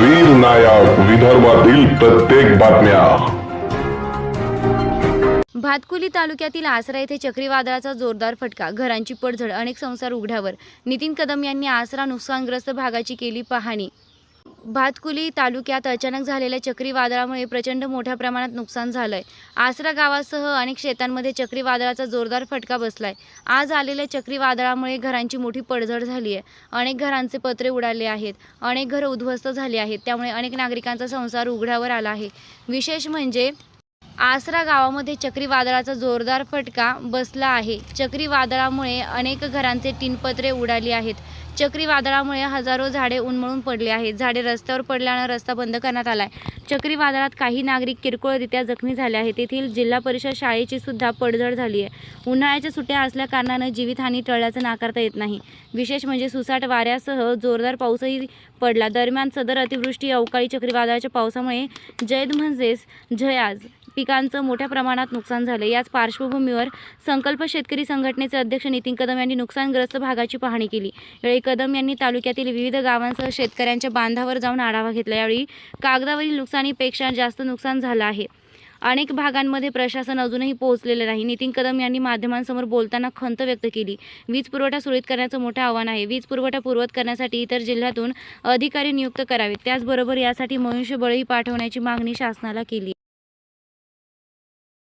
वीर नायक विदर्भातील प्रत्येक बातम्या. भातकुली तालुक्यातील आसरा येथे चक्रीवादळाचा जोरदार फटका. घरांची पडझड अनेक संसार उघड्यावर. नितीन कदम यांनी आसरा नुकसानग्रस्त भागाची केली पाहणी. भातकुली तालुक्यात अचानक झालेल्या चक्रीवादळामुळे प्रचंड मोठ्या प्रमाणात नुकसान झालं आहे आसरा गावासह अनेक शेतांमध्ये चक्रीवादळाचा जोरदार फटका बसलाय. आज आलेल्या चक्रीवादळामुळे घरांची मोठी पडझड झाली आहे अनेक घरांचे पत्रे उडाले आहेत. अनेक घरं उद्ध्वस्त झाली आहेत. त्यामुळे अनेक नागरिकांचा संसार उघड्यावर आला आहे. विशेष म्हणजे आसरा गावामध्ये चक्रीवादळाचा जोरदार फटका बसला आहे. चक्रीवादळामुळे अनेक घरांचे टिनपत्रे उडाली आहेत. चक्रीवादळामुळे हजारो झाडे उन्मळून पडली आहेत. झाडे रस्त्यावर पडल्यानं रस्ता बंद करण्यात आला आहे चक्रीवादळात काही नागरिक किरकोळरित्या जखमी झाले आहेत. तेथील जिल्हा परिषद शाळेची सुद्धा पडझड झाली आहे. उन्हाळ्याच्या सुट्ट्या असल्या कारणानं जीवितहानी टळल्याचं नाकारता येत नाही. विशेष म्हणजे सुसाट वाऱ्यासह जोरदार पाऊसही पडला. दरम्यान सदर अतिवृष्टी अवकाळी चक्रीवादळाच्या पावसामुळे जैद म्हणजेच झयाज पिकांचं मोठ्या प्रमाणात नुकसान झालं. याच पार्श्वभूमीवर संकल्प शेतकरी संघटनेचे अध्यक्ष नितीन कदम यांनी नुकसानग्रस्त भागाची पाहणी केली. यावेळी कदम यांनी तालुक्यातील विविध गावांसह शेतकऱ्यांच्या बांधावर जाऊन आढावा घेतला. यावेळी कागदावरील नुकसानीपेक्षा जास्त नुकसान झालं आहे. अनेक भागांमध्ये प्रशासन अजूनही पोहोचलेलं नाही. नितीन कदम यांनी माध्यमांसमोर बोलताना खंत व्यक्त केली. वीज पुरवठा सुरळीत करण्याचं मोठं आव्हान आहे. वीज पुरवठा पूर्वत करण्यासाठी इतर जिल्ह्यातून अधिकारी नियुक्त करावेत. त्याचबरोबर यासाठी मनुष्यबळही पाठवण्याची मागणी शासनाला केली.